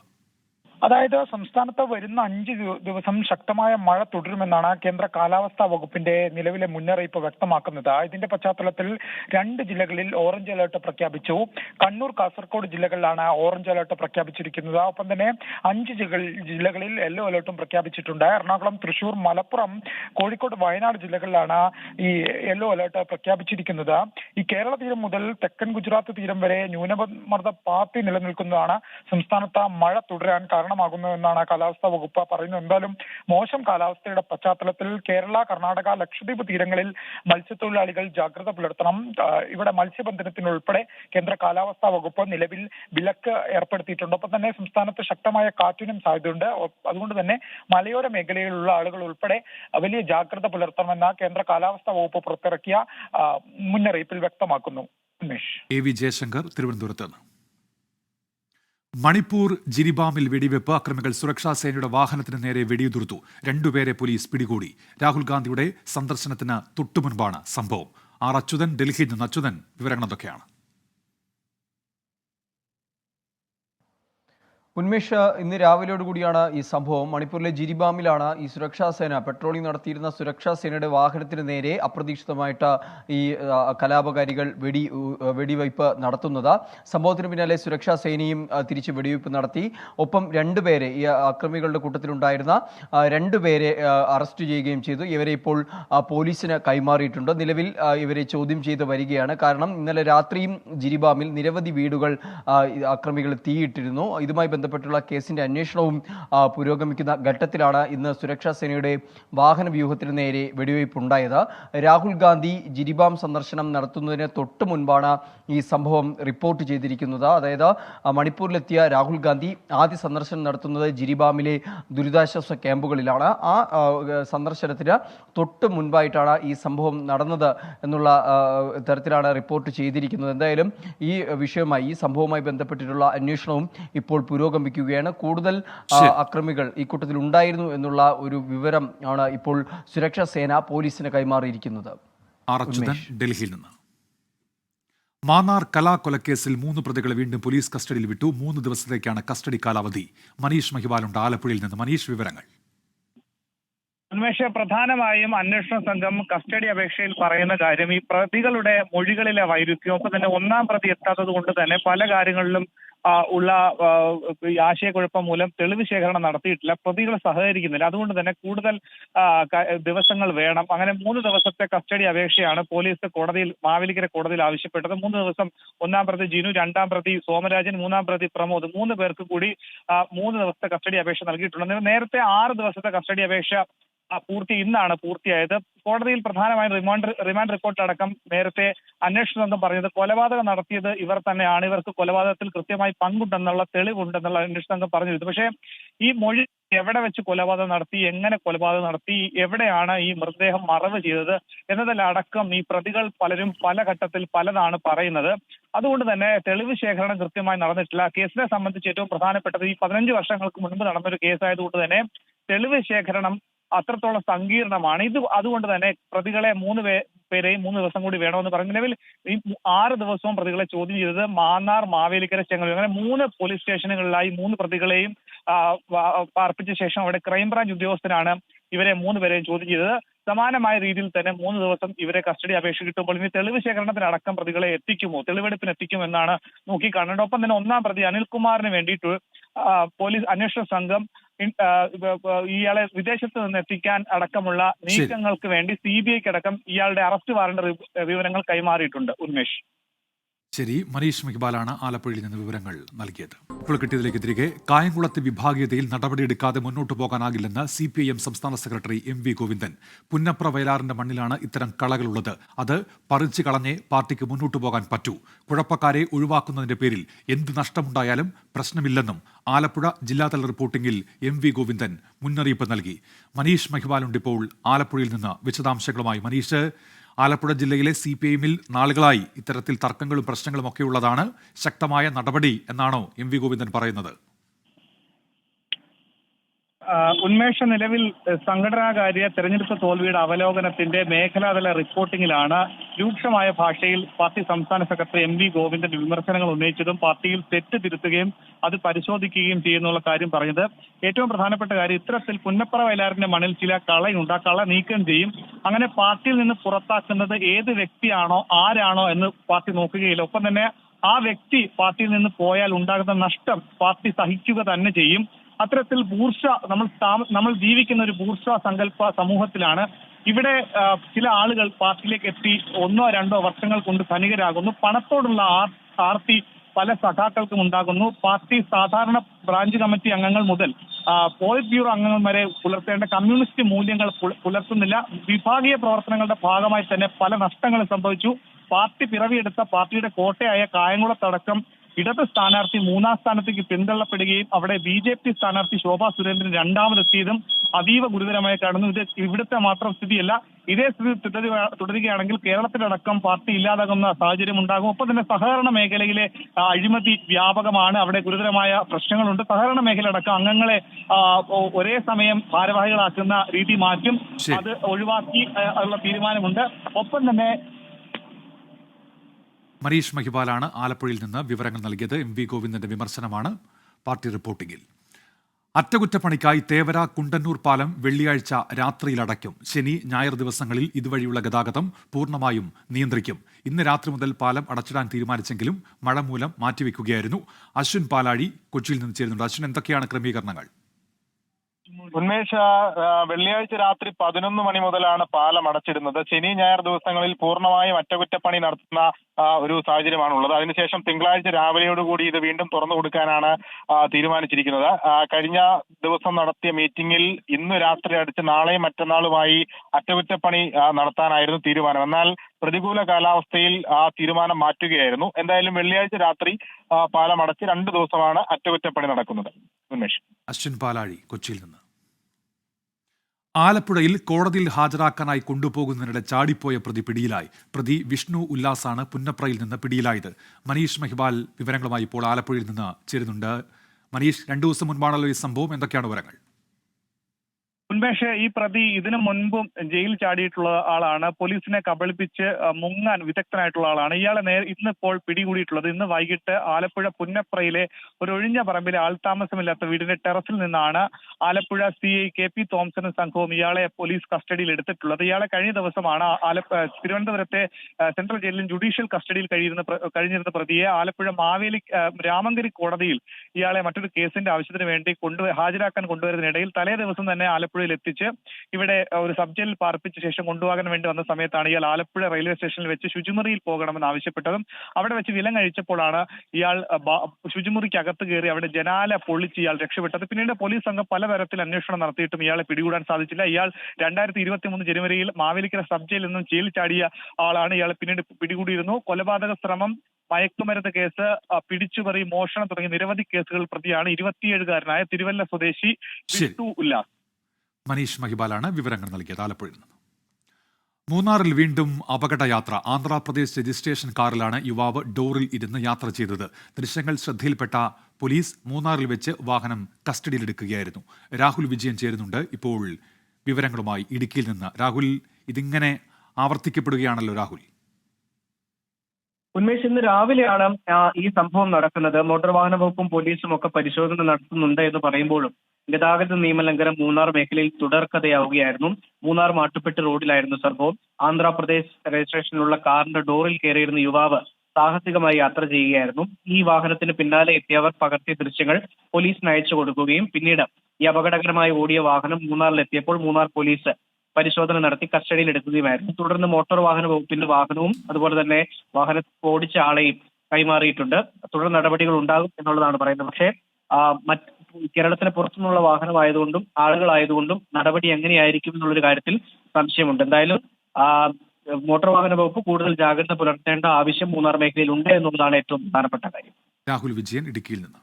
അതായത് സംസ്ഥാനത്ത് വരുന്ന അഞ്ച് ദിവസം ശക്തമായ മഴ തുടരുമെന്നാണ് കേന്ദ്ര കാലാവസ്ഥാ വകുപ്പിന്റെ നിലവിലെ മുന്നറിയിപ്പ് വ്യക്തമാക്കുന്നത്. ഇതിന്റെ പശ്ചാത്തലത്തിൽ രണ്ട് ജില്ലകളിൽ ഓറഞ്ച് അലേർട്ട് പ്രഖ്യാപിച്ചു. കണ്ണൂർ കാസർഗോഡ് ജില്ലകളിലാണ് ഓറഞ്ച് അലേർട്ട് പ്രഖ്യാപിച്ചിരിക്കുന്നത്. ഒപ്പം തന്നെ അഞ്ച് ജില്ലകളിൽ യെല്ലോ അലർട്ടും പ്രഖ്യാപിച്ചിട്ടുണ്ട്. എറണാകുളം തൃശൂർ മലപ്പുറം കോഴിക്കോട് വയനാട് ജില്ലകളിലാണ് ഈ യെല്ലോ അലർട്ട് പ്രഖ്യാപിച്ചിരിക്കുന്നത്. ഈ കേരള തീരം മുതൽ തെക്കൻ ഗുജറാത്ത് തീരം വരെ ന്യൂനമർദ്ദ പാത്തി നിലനിൽക്കുന്നതാണ് സംസ്ഥാനത്ത് മഴ തുടരാൻ കാരണമാകുന്നതെന്നാണ് കാലാവസ്ഥാ വകുപ്പ് പറയുന്നത്. എന്തായാലും മോശം കാലാവസ്ഥയുടെ പശ്ചാത്തലത്തിൽ കേരള കർണാടക ലക്ഷദ്വീപ് തീരങ്ങളിൽ മത്സ്യത്തൊഴിലാളികൾ ജാഗ്രത പുലർത്തണം. ഇവിടെ മത്സ്യബന്ധനത്തിനുൾപ്പെടെ കേന്ദ്ര കാലാവസ്ഥാ വകുപ്പ് നിലവിൽ വിലക്ക് ഏർപ്പെടുത്തിയിട്ടുണ്ട്. ഒപ്പം തന്നെ സംസ്ഥാനത്ത് ശക്തമായ കാറ്റിനും സാധ്യതയുണ്ട്. അതുകൊണ്ട് തന്നെ മലയോര മേഖലയിലുള്ള ആളുകൾ ഉൾപ്പെടെ വലിയ ജാഗ്രത പുലർത്തണമെന്ന കേന്ദ്ര കാലാവസ്ഥാ വകുപ്പ് പുറത്തിറക്കിയ മുന്നറിയിപ്പിൽ വ്യക്തമാക്കുന്നു. എ വി ജയശങ്കർ തിരുവനന്തപുരത്ത്. മണിപ്പൂർ ജിരിബാമിൽ വെടിവെപ്പ്. അക്രമികൾ സുരക്ഷാ സേനയുടെ വാഹനത്തിന് നേരെ വെടിയുതിർത്തു. രണ്ടുപേരെ പോലീസ് പിടികൂടി. രാഹുൽ ഗാന്ധിയുടെ സന്ദർശനത്തിന് തൊട്ടുമുൻപാണ് സംഭവം. ആർ അച്യുതൻ ഡൽഹിയിൽ നിന്ന് അച്യുതൻ വിവരങ്ങൾ എന്തൊക്കെയാണ് ഉന്മേഷ് ഇന്ന് രാവിലെയോട് കൂടിയാണ് ഈ സംഭവം. മണിപ്പൂരിലെ ജിരിബാമിലാണ് ഈ സുരക്ഷാ സേന പെട്രോളിംഗ് നടത്തിയിരുന്ന സുരക്ഷാ സേനയുടെ വാഹനത്തിന് നേരെ അപ്രതീക്ഷിതമായിട്ട് ഈ കലാപകാരികൾ വെടി വെടിവയ്പ് നടത്തുന്നത്. സംഭവത്തിന് പിന്നാലെ സുരക്ഷാ സേനയും തിരിച്ച് വെടിവയ്പ് നടത്തി. ഒപ്പം രണ്ടുപേരെ ഈ അക്രമികളുടെ കൂട്ടത്തിലുണ്ടായിരുന്ന രണ്ടുപേരെ അറസ്റ്റ് ചെയ്യുകയും ചെയ്തു. ഇവരെ ഇപ്പോൾ പോലീസിന് കൈമാറിയിട്ടുണ്ട്. നിലവിൽ ഇവരെ ചോദ്യം ചെയ്ത് വരികയാണ്. കാരണം ഇന്നലെ രാത്രിയും ജിരിബാമിൽ നിരവധി വീടുകൾ അക്രമികൾ തീയിട്ടിരുന്നു. ഇതുമായി ബന്ധപ്പെട്ടുള്ള കേസിന്റെ അന്വേഷണവും പുരോഗമിക്കുന്ന ഘട്ടത്തിലാണ് ഇന്ന് സുരക്ഷാ സേനയുടെ വാഹന വ്യൂഹത്തിന് നേരെ വെടിവയ്പ് ഉണ്ടായത്. രാഹുൽ ഗാന്ധി ജിരിബാം സന്ദർശനം നടത്തുന്നതിന് തൊട്ട് മുൻപാണ് ഈ സംഭവം റിപ്പോർട്ട് ചെയ്തിരിക്കുന്നത്. അതായത് മണിപ്പൂരിലെത്തിയ രാഹുൽ ഗാന്ധി ആദ്യ സന്ദർശനം നടത്തുന്നത് ജിരിബാമിലെ ദുരിതാശ്വാസ ക്യാമ്പുകളിലാണ്. ആ സന്ദർശനത്തിന് തൊട്ട് മുൻപായിട്ടാണ് ഈ സംഭവം നടന്നത് എന്നുള്ള തരത്തിലാണ് റിപ്പോർട്ട് ചെയ്തിരിക്കുന്നത്. എന്തായാലും ഈ വിഷയവുമായി ഈ സംഭവവുമായി ബന്ധപ്പെട്ടിട്ടുള്ള അന്വേഷണവും ഇപ്പോൾ പുരോഗമിക്കുകയാണ്. കൂടുതൽ അക്രമികൾ ഈ കൂട്ടത്തിൽ ഉണ്ടായിരുന്നു എന്നുള്ള ഒരു വിവരം ആണ് ഇപ്പോൾ സുരക്ഷാ സേന പോലീസിന് കൈമാറിയിരിക്കുന്നത്. ഡൽഹിയിൽ നിന്ന്. മാന്നാർ കലാകൊലക്കേസിൽ മൂന്ന് പ്രതികളെ വീണ്ടും പോലീസ് കസ്റ്റഡിയിൽ വിട്ടു. മൂന്ന് ദിവസത്തേക്കാണ് കസ്റ്റഡി കാലാവധി. മനീഷ് മഹിവാലുണ്ട് ആലപ്പുഴയിൽ നിന്ന്. മനീഷ് വിവരങ്ങൾ. ഉന്മേഷ പ്രധാനമായും അന്വേഷണ സംഘം കസ്റ്റഡി അപേക്ഷയിൽ പറയുന്ന കാര്യം ഈ പ്രതികളുടെ മൊഴികളിലെ വൈരുദ്ധ്യം ഒപ്പം തന്നെ ഒന്നാം പ്രതി എത്താത്തത് കൊണ്ട് തന്നെ പല കാര്യങ്ങളിലും ഉള്ള ഈ ആശയക്കുഴപ്പം മൂലം തെളിവ് ശേഖരണം നടത്തിയിട്ടില്ല പ്രതികളെ സഹകരിക്കുന്നില്ല. അതുകൊണ്ട് തന്നെ കൂടുതൽ ദിവസങ്ങൾ വേണം. അങ്ങനെ മൂന്ന് ദിവസത്തെ കസ്റ്റഡി അപേക്ഷയാണ് പോലീസ് കോടതിയിൽ മാവേലിക്കര കോടതിയിൽ ആവശ്യപ്പെട്ടത്. മൂന്ന് ദിവസം ഒന്നാം പ്രതി ജിനു രണ്ടാം പ്രതി സോമരാജൻ മൂന്നാം പ്രതി പ്രമോദ്. മൂന്ന് പേർക്ക് കൂടി മൂന്ന് ദിവസത്തെ കസ്റ്റഡി അപേക്ഷ നൽകിയിട്ടുണ്ട്. നേരത്തെ ആറ് ദിവസത്തെ കസ്റ്റഡി അപേക്ഷ പൂർത്തി ഇന്നാണ് പൂർത്തിയായത്. കോടതിയിൽ പ്രധാനമായും റിമാൻഡ് റിമാൻഡ് റിപ്പോർട്ട് അടക്കം നേരത്തെ അന്വേഷണ സംഘം പറഞ്ഞത് കൊലപാതകം നടത്തിയത് ഇവർ തന്നെയാണ്. ഇവർക്ക് കൊലപാതകത്തിൽ കൃത്യമായി പങ്കുണ്ടെന്നുള്ള തെളിവുണ്ടെന്നുള്ള അന്വേഷണ സംഘം പറഞ്ഞിരുന്നു പക്ഷേ ഈ മൊഴി എവിടെ വെച്ച് കൊലപാതകം നടത്തി എങ്ങനെ കൊലപാതകം നടത്തി എവിടെയാണ് ഈ മൃതദേഹം മറവ് ചെയ്തത് എന്നതിലടക്കം ഈ പ്രതികൾ പലരും പല ഘട്ടത്തിൽ പലതാണ് പറയുന്നത്. അതുകൊണ്ട് തന്നെ തെളിവ് ശേഖരണം കൃത്യമായി നടന്നിട്ടില്ല. കേസിനെ സംബന്ധിച്ച് ഏറ്റവും പ്രധാനപ്പെട്ടത് ഈ പതിനഞ്ച് വർഷങ്ങൾക്ക് മുൻപ് നടന്നൊരു കേസായതുകൊണ്ട് തന്നെ തെളിവ് ശേഖരണം അത്രത്തോളം സങ്കീർണമാണ്. ഇത് അതുകൊണ്ട് തന്നെ പ്രതികളെ മൂന്ന് പേരെയും മൂന്ന് ദിവസം കൂടി വേണമെന്ന് പറഞ്ഞ നിലവിൽ ഈ ആറ് ദിവസവും പ്രതികളെ ചോദ്യം ചെയ്തത് മാന്നാർ മാവേലിക്കര ചെങ്ങലൂർ അങ്ങനെ മൂന്ന് പോലീസ് സ്റ്റേഷനുകളിലായി മൂന്ന് പ്രതികളെയും പാർപ്പിച്ച ശേഷം അവിടെ ക്രൈംബ്രാഞ്ച് ഉദ്യോഗസ്ഥനാണ് ഇവരെ മൂന്ന് പേരെയും ചോദ്യം ചെയ്തത്. സമാനമായ രീതിയിൽ തന്നെ മൂന്ന് ദിവസം ഇവരെ കസ്റ്റഡി അപേക്ഷ കിട്ടുമ്പോൾ ഇനി തെളിവ് ശേഖരണത്തിനടക്കം പ്രതികളെ എത്തിക്കുമോ? തെളിവെടുപ്പിന് എത്തിക്കുമോ എന്നാണ് നോക്കിക്കാണേണ്ടത്. ഒപ്പം തന്നെ ഒന്നാം പ്രതി അനിൽകുമാറിന് വേണ്ടിയിട്ട് പോലീസ് അന്വേഷണ സംഘം ഇയാളെ വിദേശത്ത് നിന്ന് എത്തിക്കാൻ അടക്കമുള്ള നീക്കങ്ങൾക്ക് വേണ്ടി സി ബി ഐക്ക് അടക്കം ഇയാളുടെ അറസ്റ്റ് വാറണ്ട് വിവരങ്ങൾ കൈമാറിയിട്ടുണ്ട് ഉന്മേഷ്. ശരി മനീഷ് മെഹ്ബാലാണ് ആലപ്പുഴയിൽ നിന്ന് വിവരങ്ങൾ നൽകിയത്. ഇപ്പോൾ കിട്ടിയതിലേക്ക് തിരികെ കായംകുളത്ത് വിഭാഗീയതയിൽ നടപടിയെടുക്കാതെ മുന്നോട്ടു പോകാനാകില്ലെന്ന് സി പി ഐ എം സംസ്ഥാന secretary M V Govindan. Punnapra വയലാറിന്റെ മണ്ണിലാണ് ഇത്തരം കളകളുള്ളത്. അത് പറിച്ചു കളഞ്ഞേ പാർട്ടിക്ക് മുന്നോട്ടു പോകാൻ പറ്റൂ. കുഴപ്പക്കാരെ ഒഴിവാക്കുന്നതിന്റെ പേരിൽ എന്ത് നഷ്ടമുണ്ടായാലും പ്രശ്നമില്ലെന്നും ആലപ്പുഴ ജില്ലാതല റിപ്പോർട്ടിംഗിൽ എം വി ഗോവിന്ദൻ മുന്നറിയിപ്പ് നൽകി. മനീഷ് മെഹ്ബാലുണ്ട് ഇപ്പോൾ ആലപ്പുഴയിൽ നിന്ന്. വിശദാംശങ്ങളുമായി മനീഷ്. ആലപ്പുഴ ജില്ലയിലെ സി പി ഐഎമ്മിൽ നാളുകളായി ഇത്തരത്തിൽ തർക്കങ്ങളും പ്രശ്നങ്ങളും ഒക്കെയുള്ളതാണ് ശക്തമായ നടപടി എന്നാണോ എം വി ഗോവിന്ദൻ പറയുന്നത്. ഉന്മേഷ നിലവിൽ സംഘടനാകാര്യ തെരഞ്ഞെടുപ്പ് തോൽവിയുടെ അവലോകനത്തിന്റെ മേഖലാതല റിപ്പോർട്ടിംഗിലാണ് രൂക്ഷമായ ഭാഷയിൽ പാർട്ടി സംസ്ഥാന സെക്രട്ടറി എം വി ഗോവിന്ദൻ വിമർശനങ്ങൾ ഉന്നയിച്ചതും പാർട്ടിയിൽ തെറ്റ് തിരുത്തുകയും അത് പരിശോധിക്കുകയും ചെയ്യുന്നുള്ള കാര്യം പറഞ്ഞത്. ഏറ്റവും പ്രധാനപ്പെട്ട കാര്യം ഇത്തരത്തിൽ പുന്നപ്പറ വയലാറിന്റെ മണ്ണിൽ ചില കളയുണ്ട് ആ കള നീക്കം ചെയ്യും. അങ്ങനെ പാർട്ടിയിൽ നിന്ന് പുറത്താക്കുന്നത് ഏത് വ്യക്തിയാണോ ആരാണോ എന്ന് പാർട്ടി നോക്കുകയില്ല. ഒപ്പം തന്നെ ആ വ്യക്തി പാർട്ടിയിൽ നിന്ന് പോയാൽ ഉണ്ടാകുന്ന നഷ്ടം പാർട്ടി സഹിക്കുക തന്നെ ചെയ്യും. അത്തരത്തിൽ ബൂർഷ നമ്മൾ നമ്മൾ ജീവിക്കുന്ന ഒരു ബൂർഷ സങ്കല്പ സമൂഹത്തിലാണ്. ഇവിടെ ചില ആളുകൾ പാർട്ടിയിലേക്ക് എത്തി ഒന്നോ രണ്ടോ വർഷങ്ങൾ കൊണ്ട് ധനികരാകുന്നു. പണത്തോടുള്ള ആർ- ആർത്തി പല സഖാക്കൾക്കും ഉണ്ടാകുന്നു. പാർട്ടി സാധാരണ ബ്രാഞ്ച് കമ്മിറ്റി അംഗങ്ങൾ മുതൽ പോളിറ്റ് ബ്യൂറോ അംഗങ്ങൾ വരെ പുലർത്തേണ്ട കമ്മ്യൂണിസ്റ്റ് മൂല്യങ്ങൾ പുലർത്തുന്നില്ല. വിഭാഗീയ പ്രവർത്തനങ്ങളുടെ ഭാഗമായി തന്നെ പല നഷ്ടങ്ങളും സംഭവിച്ചു. പാർട്ടി പിറവിയെടുത്ത പാർട്ടിയുടെ കോട്ടയായ കായംകുളത്തടക്കം ഇടത് സ്ഥാനാർത്ഥി മൂന്നാം സ്ഥാനത്തേക്ക് പിന്തള്ളപ്പെടുകയും അവിടെ ബി ജെ പി സ്ഥാനാർത്ഥി ശോഭാ സുരേന്ദ്രൻ രണ്ടാമതെത്തിയതും അതീവ ഗുരുതരമായി കാണുന്നു. ഇത് ഇവിടുത്തെ മാത്രം സ്ഥിതിയല്ല. ഇതേ സ്ഥിതി തുടരു തുടരുകയാണെങ്കിൽ കേരളത്തിലടക്കം പാർട്ടി ഇല്ലാതാകുന്ന സാഹചര്യം ഉണ്ടാകും. ഒപ്പം തന്നെ സഹകരണ മേഖലയിലെ അഴിമതി വ്യാപകമാണ് അവിടെ ഗുരുതരമായ പ്രശ്നങ്ങളുണ്ട്. സഹകരണ മേഖല അടക്കം അംഗങ്ങളെ ഒരേ സമയം ഭാരവാഹികളാക്കുന്ന രീതി മാറ്റും. അത് ഒഴിവാക്കി ഉള്ള തീരുമാനമുണ്ട്. ഒപ്പം തന്നെ മനീഷ് മഹിബാലാണ് ആലപ്പുഴയിൽ നിന്ന് വിവരങ്ങൾ നൽകിയത്. എം വി ഗോവിന്ദന്റെ വിമർശനമാണ് പാർട്ടി റിപ്പോർട്ടിംഗിൽ അറ്റകുറ്റപ്പണിക്കായി തേവര കുണ്ടന്നൂർ പാലം വെള്ളിയാഴ്ച രാത്രിയിലടയ്ക്കും. ശനി ഞായർ ദിവസങ്ങളിൽ ഇതുവഴിയുള്ള ഗതാഗതം പൂർണമായും നിയന്ത്രിക്കും. ഇന്ന് രാത്രി മുതൽ പാലം അടച്ചിടാൻ തീരുമാനിച്ചെങ്കിലും മഴ മൂലം മാറ്റിവെക്കുകയായിരുന്നു. അശ്വിൻ പാലാഴി കൊച്ചിയിൽ നിന്ന് ചേരുന്നുണ്ട്. അശ്വിൻ എന്തൊക്കെയാണ് ക്രമീകരണങ്ങൾ? ഉന്മേഷ വെള്ളിയാഴ്ച രാത്രി പതിനൊന്ന് മണി മുതലാണ് പാലം അടച്ചിടുന്നത്. ശനി ഞായർ ദിവസങ്ങളിൽ പൂർണമായും അറ്റകുറ്റപ്പണി നടത്തുന്ന ഒരു സാഹചര്യമാണുള്ളത്. അതിനുശേഷം തിങ്കളാഴ്ച രാവിലെയോടുകൂടി ഇത് വീണ്ടും തുറന്നു കൊടുക്കാനാണ് തീരുമാനിച്ചിരിക്കുന്നത്. കഴിഞ്ഞ ദിവസം നടത്തിയ മീറ്റിംഗിൽ ഇന്ന് രാത്രി അടിച്ച് നാളെയും മറ്റന്നാളുമായി അറ്റകുറ്റപ്പണി നടത്താനായിരുന്നു തീരുമാനം. എന്നാൽ പ്രതികൂല കാലാവസ്ഥയിൽ ആ തീരുമാനം മാറ്റുകയായിരുന്നു. എന്തായാലും വെള്ളിയാഴ്ച രാത്രി പാലം അടച്ച് രണ്ട് ദിവസമാണ് അറ്റകുറ്റപ്പണി നടക്കുന്നത്. ഉന്മേഷ്. അശ്വിൻ പാലാഴി കൊച്ചിയിൽ നിന്ന്. ആലപ്പുഴയിൽ കോടതിയിൽ ഹാജരാക്കാനായി കൊണ്ടുപോകുന്നതിനിടെ ചാടിപ്പോയ പ്രതി പിടിയിലായി. പ്രതി വിഷ്ണു ഉല്ലാസാണ് പുന്നപ്രയിൽ നിന്ന് പിടിയിലായത്. മനീഷ് മെഹ്ബാൽ വിവരങ്ങളുമായി ഇപ്പോൾ ആലപ്പുഴയിൽ നിന്ന് ചേരുന്നുണ്ട്. മനീഷ് രണ്ടു ദിവസം മുൻപാണല്ലോ ഈ സംഭവം? എന്തൊക്കെയാണ് വിവരങ്ങൾ? ഉന്മേഷ് ഈ പ്രതി ഇതിനു മുൻപും ജയിൽ ചാടിയിട്ടുള്ള ആളാണ്. പോലീസിനെ കബളിപ്പിച്ച് മുങ്ങാൻ വിദഗ്ധനായിട്ടുള്ള ആളാണ്. ഇയാളെ നേരെ ഇന്നിപ്പോൾ പിടികൂടിയിട്ടുള്ളത്. ഇന്ന് വൈകിട്ട് ആലപ്പുഴ പുന്നപ്രയിലെ ഒരു ഒഴിഞ്ഞ പറമ്പിലെ ആൾതാമസമില്ലാത്ത വീടിന്റെ ടെറസിൽ നിന്നാണ് Alappuzha C I K P തോംസണും സംഘവും ഇയാളെ പോലീസ് കസ്റ്റഡിയിൽ എടുത്തിട്ടുള്ളത്. ഇയാളെ കഴിഞ്ഞ ദിവസമാണ് ആലപ്പുഴ തിരുവനന്തപുരത്തെ സെൻട്രൽ ജയിലിൽ ജുഡീഷ്യൽ കസ്റ്റഡിയിൽ കഴിയുന്ന കഴിഞ്ഞിരുന്ന പ്രതിയെ ആലപ്പുഴ മാവേലി രാമങ്കരി കോടതിയിൽ ഇയാളെ മറ്റൊരു കേസിന്റെ ആവശ്യത്തിന് വേണ്ടി കൊണ്ടു ഹാജരാക്കാൻ കൊണ്ടുവരുന്നതിനിടയിൽ തലേ ദിവസം തന്നെ ആലപ്പുഴയിൽ എത്തിച്ച് ഇവിടെ ഒരു സബ് ജയിലിൽ പാർപ്പിച്ച ശേഷം കൊണ്ടുപോകാൻ വേണ്ടി വന്ന സമയത്താണ് ഇയാൾ ആലപ്പുഴ റെയിൽവേ സ്റ്റേഷനിൽ വെച്ച് ശുചിമുറിയിൽ പോകണമെന്ന് ആവശ്യപ്പെട്ടതും അവിടെ വെച്ച് വിലം കഴിച്ചപ്പോഴാണ് ഇയാൾ ശുചിമുറിക്കകത്ത് കയറി അവിടെ ജനാല പൊളിച്ച് ഇയാൾ രക്ഷപ്പെട്ടത്. പിന്നീട് പോലീസ് സംഘം പലതരത്തിൽ അന്വേഷണം നടത്തിയിട്ടും ഇയാളെ പിടികൂടാൻ സാധിച്ചില്ല. ഇയാൾ രണ്ടായിരത്തി ഇരുപത്തി മൂന്ന് ജനുവരിയിൽ മാവേലിക്കര സബ് ജയിലിൽ നിന്നും ജയിലിൽ ചാടിയ ആളാണ് ഇയാളെ പിന്നീട് പിടികൂടിയിരുന്നു. കൊലപാതക ശ്രമം മയക്കുമരുന്ന് കേസ് പിടിച്ചുപറി മോഷണം തുടങ്ങിയ നിരവധി കേസുകൾ പ്രതിയാണ്. ഇരുപത്തിയേഴുകാരനായ തിരുവല്ല സ്വദേശി വിഷ്ണു ഉല്ലാസ് മനീഷ് മഹിബാലാണ് വിവരങ്ങൾ നൽകിയത് ആലപ്പുഴയിൽ നിന്ന്. മൂന്നാറിൽ വീണ്ടും അപകടയാത്ര. ആന്ധ്രാപ്രദേശ് രജിസ്ട്രേഷൻ കാറിലാണ് യുവാവ് ഡോറിൽ ഇരുന്ന് യാത്ര ചെയ്തത്. ദൃശ്യങ്ങൾ ശ്രദ്ധയിൽപ്പെട്ട പോലീസ് മൂന്നാറിൽ വെച്ച് വാഹനം കസ്റ്റഡിയിലെടുക്കുകയായിരുന്നു. രാഹുൽ വിജയൻ ചേരുന്നുണ്ട്. ഇപ്പോൾ വിവരങ്ങളുമായി ഇടുക്കിയിൽ നിന്ന്. രാഹുൽ ഇതിങ്ങനെ ആവർത്തിക്കപ്പെടുകയാണല്ലോ രാഹുൽ. ഉന്മേഷ് ഇന്ന് രാവിലെയാണ് ഈ സംഭവം നടക്കുന്നത്. മോട്ടോർ വാഹന വകുപ്പും പോലീസും ഒക്കെ പരിശോധന നടത്തുന്നുണ്ട് എന്ന് പറയുമ്പോഴും ഗതാഗത നിയമലംഘനം മൂന്നാർ മേഖലയിൽ തുടർക്കഥയാവുകയായിരുന്നു മൂന്നാർ മാട്ടുപ്പെട്ടി റോഡിലായിരുന്നു സംഭവം. ആന്ധ്രാപ്രദേശ് രജിസ്ട്രേഷനിലുള്ള കാറിന്റെ ഡോറിൽ കയറിയിരുന്ന യുവാവ് സാഹസികമായി യാത്ര ചെയ്യുകയായിരുന്നു. ഈ വാഹനത്തിന് പിന്നാലെ എത്തിയവർ പകർത്തിയ ദൃശ്യങ്ങൾ പോലീസിന് അയച്ചു കൊടുക്കുകയും പിന്നീട് ഈ അപകടകരമായി ഓടിയ വാഹനം മൂന്നാറിലെത്തിയപ്പോൾ മൂന്നാർ പോലീസ് പരിശോധന നടത്തി കസ്റ്റഡിയിൽ എടുക്കുകയുമായിരുന്നു. തുടർന്ന് മോട്ടോർ വാഹന വകുപ്പിന്റെ വാഹനവും അതുപോലെ തന്നെ വാഹനം ഓടിച്ച ആളെയും കൈമാറിയിട്ടുണ്ട്. തുടർ നടപടികൾ ഉണ്ടാകും എന്നുള്ളതാണ് പറയുന്നത്. പക്ഷേ മറ്റ് കേരളത്തിന് പുറത്തുനിന്നുള്ള വാഹനമായതുകൊണ്ടും ആളുകളായതുകൊണ്ടും നടപടി എങ്ങനെയായിരിക്കും എന്നുള്ളൊരു കാര്യത്തിൽ സംശയമുണ്ട്. എന്തായാലും മോട്ടോർ വാഹന വകുപ്പ് കൂടുതൽ ജാഗ്രത പുലർത്തേണ്ട ആവശ്യം മൂന്നാർ മേഖലയിൽ ഉണ്ട് എന്നുള്ളതാണ് ഏറ്റവും പ്രധാനപ്പെട്ട കാര്യം. രാഹുൽ വിജയൻ ഇടുക്കിയിൽ നിന്ന്.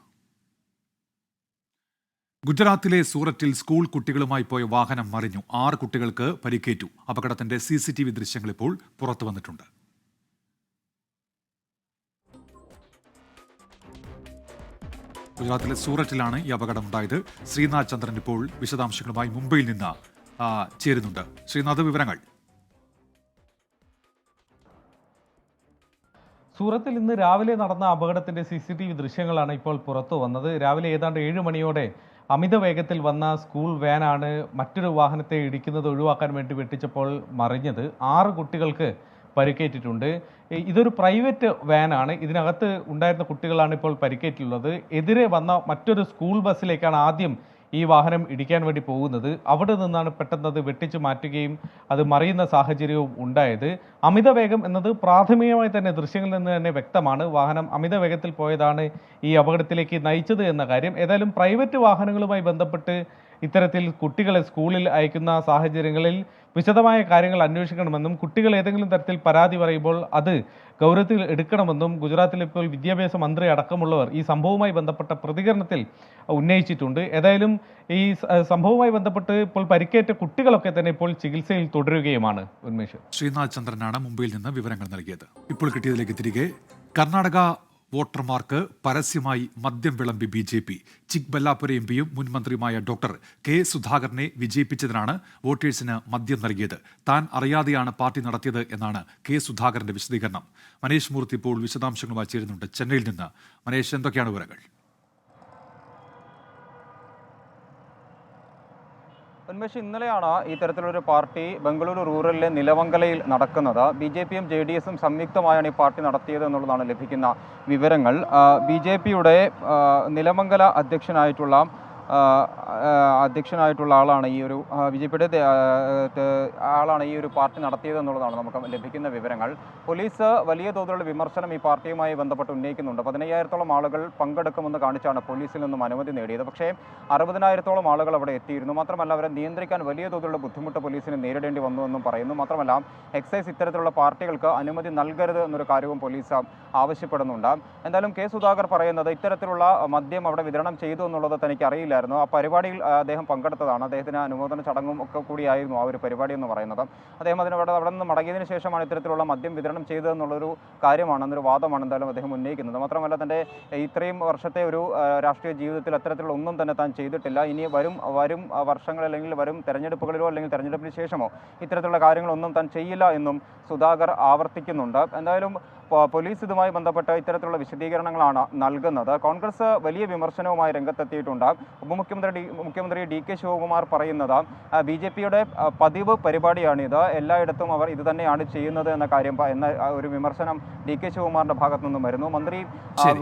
ഗുജറാത്തിലെ സൂറത്തിൽ സ്കൂൾ കുട്ടികളുമായി പോയ വാഹനം മറിഞ്ഞു. ആറ് കുട്ടികൾക്ക് പരിക്കേറ്റു. അപകടത്തിന്റെ സി ദൃശ്യങ്ങൾ ഇപ്പോൾ പുറത്തു വന്നിട്ടുണ്ട്. ഗുജറാത്തിലെ സൂററ്റിലാണ് ഈ അപകടം ഉണ്ടായത് ശ്രീനാഥ് ചന്ദ്രൻ ഇപ്പോൾ വിശദാംശങ്ങളുമായി മുംബൈയിൽ നിന്ന് ചേരുന്നുണ്ട്. ശ്രീനാഥ് വിവരങ്ങൾ. സൂറത്തിൽ ഇന്ന് രാവിലെ നടന്ന അപകടത്തിന്റെ സി സി ടി വി ദൃശ്യങ്ങളാണ് ഇപ്പോൾ പുറത്തു വന്നത്. രാവിലെ ഏതാണ്ട് ഏഴ് മണിയോടെ അമിത വേഗത്തിൽ വന്ന സ്കൂൾ വാനാണ് മറ്റൊരു വാഹനത്തെ ഇടിക്കുന്നത് ഒഴിവാക്കാൻ വേണ്ടി വെട്ടിച്ചപ്പോൾ മറിഞ്ഞത്. ആറ് കുട്ടികൾക്ക് പരിക്കേറ്റിട്ടുണ്ട്. ഇതൊരു പ്രൈവറ്റ് വാനാണ്. ഇതിനകത്ത് ഉണ്ടായിരുന്ന കുട്ടികളാണ് ഇപ്പോൾ പരിക്കേറ്റുള്ളത് എതിരെ വന്ന മറ്റൊരു സ്കൂൾ ബസ്സിലേക്കാണ് ആദ്യം ഈ വാഹനം ഇടിക്കാൻ വേണ്ടി പോകുന്നത്. അവിടെ നിന്നാണ് പെട്ടെന്ന് അത് വെട്ടിച്ച് മാറ്റുകയും അത് മറിയുന്ന സാഹചര്യവും ഉണ്ടായത്. അമിത വേഗം എന്നത് പ്രാഥമികമായി തന്നെ ദൃശ്യങ്ങളിൽ നിന്ന് തന്നെ വ്യക്തമാണ്. വാഹനം അമിത വേഗത്തിൽ പോയതാണ് ഈ അപകടത്തിലേക്ക് നയിച്ചത് എന്ന കാര്യം. ഏതായാലും പ്രൈവറ്റ് വാഹനങ്ങളുമായി ബന്ധപ്പെട്ട് ഇത്തരത്തിൽ കുട്ടികളെ സ്കൂളിൽ അയക്കുന്ന സാഹചര്യങ്ങളിൽ വിശദമായ കാര്യങ്ങൾ അന്വേഷിക്കണമെന്നും കുട്ടികൾ ഏതെങ്കിലും തരത്തിൽ പരാതി പറയുമ്പോൾ അത് ഗൗരവത്തിൽ എടുക്കണമെന്നും ഗുജറാത്തിലെ ഇപ്പോൾ വിദ്യാഭ്യാസ മന്ത്രി അടക്കമുള്ളവർ ഈ സംഭവവുമായി ബന്ധപ്പെട്ട പ്രതികരണത്തിൽ ഉന്നയിച്ചിട്ടുണ്ട്. ഏതായാലും ഈ സംഭവവുമായി ബന്ധപ്പെട്ട് ഇപ്പോൾ പരിക്കേറ്റ കുട്ടികളൊക്കെ തന്നെ ഇപ്പോൾ ചികിത്സയിൽ തുടരുകയുമാണ് ഉന്മേഷ്. ശ്രീനാഥ് ചന്ദ്രനാണ് മുംബൈയിൽ നിന്ന് വിവരങ്ങൾ നൽകിയത്. ഇപ്പോൾ കിട്ടിയതിലേക്ക് തിരികെ കർണാടക വോട്ടർമാർക്ക് പരസ്യമായി മദ്യം വിളമ്പി B J P. Chikballapur M പിയും മുൻ മന്ത്രിയുമായ ഡോക്ടർ കെ സുധാകരനെ വിജയിപ്പിച്ചതിനാണ് വോട്ടേഴ്സിന് മദ്യം നൽകിയത്. താൻ അറിയാതെയാണ് പാർട്ടി നടത്തിയത് എന്നാണ് കെ സുധാകരന്റെ വിശദീകരണം. മനേഷ് മൂർത്തി ഇപ്പോൾ വിശദാംശങ്ങളുമായി ചേരുന്നുണ്ട്. ചെന്നൈയിൽ നിന്ന്. മനേഷ് എന്തൊക്കെയാണ് വിവരങ്ങൾ? ഉന്മേഷ് ഇന്നലെയാണ് ഈ തരത്തിലൊരു പാർട്ടി ബംഗളൂരു റൂറലിലെ നിലവങ്കലയിൽ നടക്കുന്നത്. ബി ജെ പിയും ജെ ഡി എസും സംയുക്തമായാണ് ഈ പാർട്ടി നടത്തിയത് എന്നുള്ളതാണ് ലഭിക്കുന്ന വിവരങ്ങൾ. ബി ജെ പിയുടെ നിലമംഗല അധ്യക്ഷനായിട്ടുള്ള അധ്യക്ഷനായിട്ടുള്ള ആളാണ് ഈ ഒരു പിയുടെ ആളാണ് ഈ ഒരു പാർട്ടി നടത്തിയതെന്നുള്ളതാണ് നമുക്ക് ലഭിക്കുന്ന വിവരങ്ങൾ. പോലീസ് വലിയ തോതിലുള്ള വിമർശനം ഈ പാർട്ടിയുമായി ബന്ധപ്പെട്ട് ഉന്നയിക്കുന്നുണ്ട്. പതിനയ്യായിരത്തോളം ആളുകൾ പങ്കെടുക്കുമെന്ന് കാണിച്ചാണ് പോലീസിൽ നിന്നും അനുമതി നേടിയത്. പക്ഷേ അറുപതിനായിരത്തോളം ആളുകൾ അവിടെ എത്തിയിരുന്നു. മാത്രമല്ല അവരെ നിയന്ത്രിക്കാൻ വലിയ തോതിലുള്ള ബുദ്ധിമുട്ട് പോലീസിന് നേരിടേണ്ടി വന്നുവെന്നും പറയുന്നു. മാത്രമല്ല എക്സൈസ് ഇത്തരത്തിലുള്ള പാർട്ടികൾക്ക് അനുമതി നൽകരുത് എന്നൊരു കാര്യവും പോലീസ് ആവശ്യപ്പെടുന്നുണ്ട്. എന്തായാലും കെ സുധാകർ പറയുന്നത് ഇത്തരത്തിലുള്ള മദ്യം അവിടെ വിതരണം ചെയ്തു എന്നുള്ളത് തനിക്ക് അറിയില്ലായിരുന്നു നടക്കുകയായിരുന്നു ആ പരിപാടിയിൽ അദ്ദേഹം പങ്കെടുത്തതാണ്. അദ്ദേഹത്തിന് അനുമോദന ചടങ്ങും ഒക്കെ കൂടിയായിരുന്നു ആ ഒരു പരിപാടി എന്ന് പറയുന്നത്. അദ്ദേഹം അതിന് അവിടെ നിന്ന് മടങ്ങിയതിനു ശേഷമാണ് ഇത്തരത്തിലുള്ള മദ്യം വിതരണം ചെയ്തതെന്നുള്ളൊരു കാര്യമാണ് എന്നൊരു വാദമാണ് എന്തായാലും അദ്ദേഹം ഉന്നയിക്കുന്നത്. മാത്രമല്ല തന്റെ ഇത്രയും വർഷത്തെ ഒരു രാഷ്ട്രീയ ജീവിതത്തിൽ അത്തരത്തിലുള്ള ഒന്നും തന്നെ താൻ ചെയ്തിട്ടില്ല. ഇനി വരും വരും വർഷങ്ങൾ അല്ലെങ്കിൽ വരും തെരഞ്ഞെടുപ്പുകളിലോ അല്ലെങ്കിൽ തെരഞ്ഞെടുപ്പിന് ശേഷമോ ഇത്തരത്തിലുള്ള കാര്യങ്ങളൊന്നും താൻ ചെയ്യില്ല എന്നും സുധാകർ ആവർത്തിക്കുന്നുണ്ട്. എന്തായാലും പോലീസ് ഇതുമായി ബന്ധപ്പെട്ട് ഇത്തരത്തിലുള്ള വിശദീകരണങ്ങളാണ് നൽകുന്നത്. കോൺഗ്രസ് വലിയ വിമർശനവുമായി രംഗത്തെത്തിയിട്ടുണ്ട്. ഉപമുഖ്യമന്ത്രി മുഖ്യമന്ത്രി ഡി കെ ശിവകുമാർ പറയുന്നത് ബി ജെ പിയുടെ പതിവ് പരിപാടിയാണിത്. എല്ലായിടത്തും അവർ ഇത് തന്നെയാണ് ചെയ്യുന്നത് എന്ന കാര്യം എന്ന ഒരു വിമർശനം ഡി കെ ശിവകുമാറിന്റെ ഭാഗത്തു നിന്നും വരുന്നു. മന്ത്രി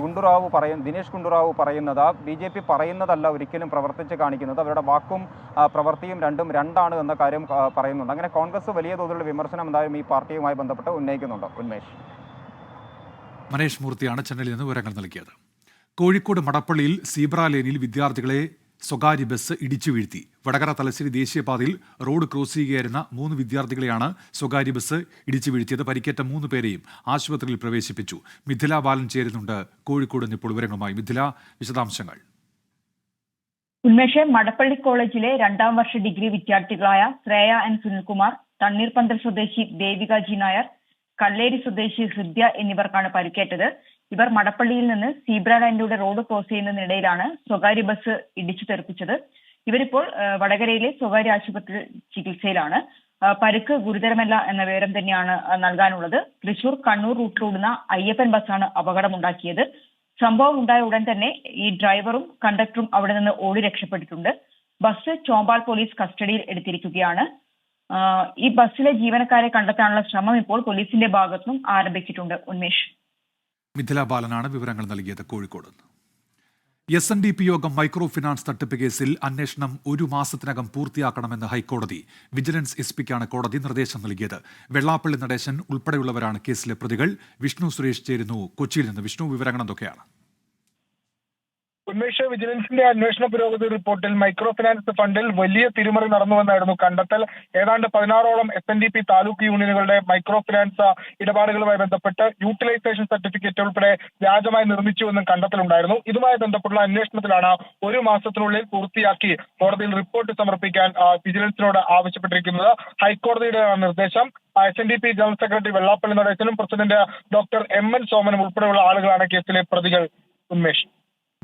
ഗുണ്ടുറാവു പറയും ദിനേശ് ഗുണ്ടുറാവു പറയുന്നത് ബി ജെ പി പറയുന്നതല്ല ഒരിക്കലും പ്രവർത്തിച്ച് കാണിക്കുന്നത്. അവരുടെ വാക്കും പ്രവൃത്തിയും രണ്ടും രണ്ടാണ് എന്ന കാര്യം പറയുന്നുണ്ട്. അങ്ങനെ കോൺഗ്രസ് വലിയ തോതിലുള്ള വിമർശനം എന്തായാലും ഈ പാർട്ടിയുമായി ബന്ധപ്പെട്ട് ഉന്നയിക്കുന്നുണ്ട്. ഉന്മേഷ്. മനേഷ് മൂർത്തിയാണ് ചെന്നൈയിൽ നിന്ന് വിവരങ്ങൾ നൽകിയത്. കോഴിക്കോട് മടപ്പള്ളിയിൽ സീബ്ര ലേനിൽ വിദ്യാർത്ഥികളെ സ്വകാര്യ ബസ് ഇടിച്ചു വീഴ്ത്തി. വടകര തലശ്ശേരി ദേശീയപാതയിൽ റോഡ് ക്രോസ് ചെയ്യുകയായിരുന്ന മൂന്ന് വിദ്യാർത്ഥികളെയാണ് സ്വകാര്യ ബസ് ഇടിച്ചു വീഴ്ത്തിയത്. പരിക്കേറ്റ മൂന്ന് പേരെയും ആശുപത്രിയിൽ പ്രവേശിപ്പിച്ചു. മിഥില ബാലൻ ചേരുന്നുണ്ട്. കോഴിക്കോട് നിന്ന് ഇപ്പോൾ വിവരങ്ങളുമായി. മിഥില വിശദാംശങ്ങൾ. ഉന്മേഷ് മടപ്പള്ളി കോളേജിലെ രണ്ടാം വർഷ ഡിഗ്രി വിദ്യാർത്ഥികളായ ശ്രേയ എൻ സുനിൽകുമാർ തണ്ണീർപന്തൽ സ്വദേശി ദേവിക ജി നായർ കല്ലേരി സ്വദേശി ഹൃദ്യ എന്നിവർക്കാണ് പരിക്കേറ്റത്. ഇവർ മടപ്പള്ളിയിൽ നിന്ന് സീബ്ര ലൈനിലൂടെ റോഡ് ക്രോസ് ചെയ്യുന്നതിനിടയിലാണ് സ്വകാര്യ ബസ് ഇടിച്ചു തെറിപ്പിച്ചത്. ഇവരിപ്പോൾ വടകരയിലെ സ്വകാര്യ ആശുപത്രി ചികിത്സയിലാണ്. പരുക്ക് ഗുരുതരമല്ല എന്ന വിവരം തന്നെയാണ് നൽകാനുള്ളത്. തൃശൂർ കണ്ണൂർ റൂട്ടിലോടുന്ന അയ്യപ്പൻ ബസ്സാണ് അപകടമുണ്ടാക്കിയത്. സംഭവം ഉണ്ടായ ഉടൻ തന്നെ ഈ ഡ്രൈവറും കണ്ടക്ടറും അവിടെ നിന്ന് ഓടി രക്ഷപ്പെട്ടിട്ടുണ്ട്. ബസ് ചോമ്പാൽ പോലീസ് കസ്റ്റഡിയിൽ എടുത്തിരിക്കുകയാണ്. ഈ ബസ്സിലെ ജീവനക്കാരെ കണ്ടെത്താനുള്ള ശ്രമം ഇപ്പോൾ പോലീസിന്റെ ഭാഗത്തുനിന്നും ആരംഭിച്ചിട്ടുണ്ട്. ഉന്മേഷ്. മിഥില ബാലനാണ് വിവരങ്ങൾ നൽകിയത് Kozhikode S N D P യോഗം മൈക്രോ ഫിനാൻസ് തട്ടിപ്പ് കേസിൽ അന്വേഷണം ഒരു മാസത്തിനകം പൂർത്തിയാക്കണമെന്ന് ഹൈക്കോടതി വിജിലൻസ് എസ് പിക്കാണ് കോടതി നിർദ്ദേശം നൽകിയത്. വെള്ളാപ്പള്ളി നടേശൻ ഉൾപ്പെടെയുള്ളവരാണ് കേസിലെ പ്രതികൾ. വിഷ്ണു സുരേഷ് ചേരുന്നു കൊച്ചിയിൽ നിന്ന്. വിഷ്ണു വിവരങ്ങൾ എന്തൊക്കെയാണ്? ഉന്മേഷ വിജിലൻസിന്റെ അന്വേഷണ പുരോഗതി റിപ്പോർട്ടിൽ മൈക്രോ ഫിനാൻസ് ഫണ്ടിൽ വലിയ തിരിമറി നടന്നുവെന്നായിരുന്നു കണ്ടെത്തൽ. ഏതാണ്ട് പതിനാറോളം S N D P taluk യൂണിയനുകളുടെ micro finance ഇടപാടുകളുമായി ബന്ധപ്പെട്ട് യൂട്ടിലൈസേഷൻ സർട്ടിഫിക്കറ്റ് ഉൾപ്പെടെ വ്യാജമായി നിർമ്മിച്ചുവെന്നും കണ്ടെത്തലുണ്ടായിരുന്നു. ഇതുമായി ബന്ധപ്പെട്ടുള്ള അന്വേഷണത്തിലാണ് ഒരു മാസത്തിനുള്ളിൽ പൂർത്തിയാക്കി കോടതിയിൽ റിപ്പോർട്ട് സമർപ്പിക്കാൻ വിജിലൻസിനോട് ആവശ്യപ്പെട്ടിരിക്കുന്നത്. ഹൈക്കോടതിയുടെ നിർദ്ദേശം S N D P general secretary Vellappally നടേശനും president doctor M N സോമനും ഉൾപ്പെടെയുള്ള ആളുകളാണ് കേസിലെ പ്രതികൾ ഉന്മേഷ്.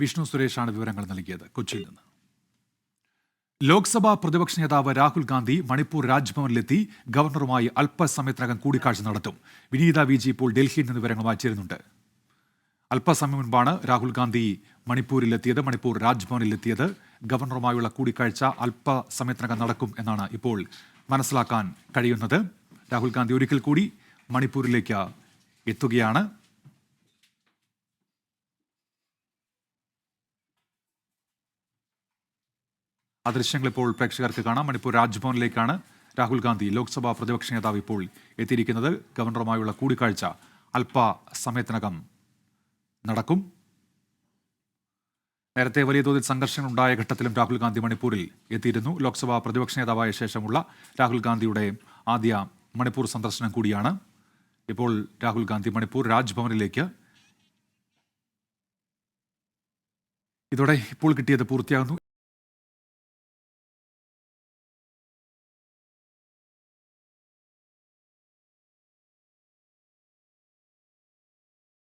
വിഷ്ണു സുരേഷാണ് വിവരങ്ങൾ നൽകിയത് കൊച്ചിയിൽ നിന്ന്. ലോക്സഭാ പ്രതിപക്ഷ നേതാവ് രാഹുൽ ഗാന്ധി മണിപ്പൂർ രാജ്ഭവനിലെത്തി ഗവർണറുമായി അല്പസമയത്തിനകം കൂടിക്കാഴ്ച നടത്തും. വിനീത വി ജി ഇപ്പോൾ ഡൽഹിയിൽ നിന്ന് വിവരങ്ങളുമായി ചേരുന്നുണ്ട് അല്പസമയം മുൻപാണ് രാഹുൽ ഗാന്ധി മണിപ്പൂരിലെത്തിയത് മണിപ്പൂർ രാജ്ഭവനിലെത്തിയത്. ഗവർണറുമായുള്ള കൂടിക്കാഴ്ച അല്പസമയത്തിനകം നടക്കും എന്നാണ് ഇപ്പോൾ മനസ്സിലാക്കാൻ കഴിയുന്നത്. രാഹുൽ ഗാന്ധി ഒരിക്കൽ കൂടി മണിപ്പൂരിലേക്ക് എത്തുകയാണ്. ആ ദൃശ്യങ്ങൾ ഇപ്പോൾ പ്രേക്ഷകർക്ക് കാണാം. മണിപ്പൂർ രാജ്ഭവനിലേക്കാണ് രാഹുൽ ഗാന്ധി ലോക്സഭാ പ്രതിപക്ഷ നേതാവ് ഇപ്പോൾ എത്തിയിരിക്കുന്നത്. ഗവർണറുമായുള്ള കൂടിക്കാഴ്ച അല്പ സമയത്തിനകം നടക്കും. നേരത്തെ വലിയ തോതിൽ സംഘർഷങ്ങൾ ഉണ്ടായ ഘട്ടത്തിലും രാഹുൽ ഗാന്ധി മണിപ്പൂരിൽ എത്തിയിരുന്നു. ലോക്സഭാ പ്രതിപക്ഷ നേതാവായ ശേഷമുള്ള രാഹുൽ ഗാന്ധിയുടെ ആദ്യ മണിപ്പൂർ സന്ദർശനം കൂടിയാണ്. ഇപ്പോൾ രാഹുൽ ഗാന്ധി മണിപ്പൂർ രാജ്ഭവനിലേക്ക്. ഇതോടെ ഇപ്പോൾ കിട്ടിയത് പൂർത്തിയാകുന്നു.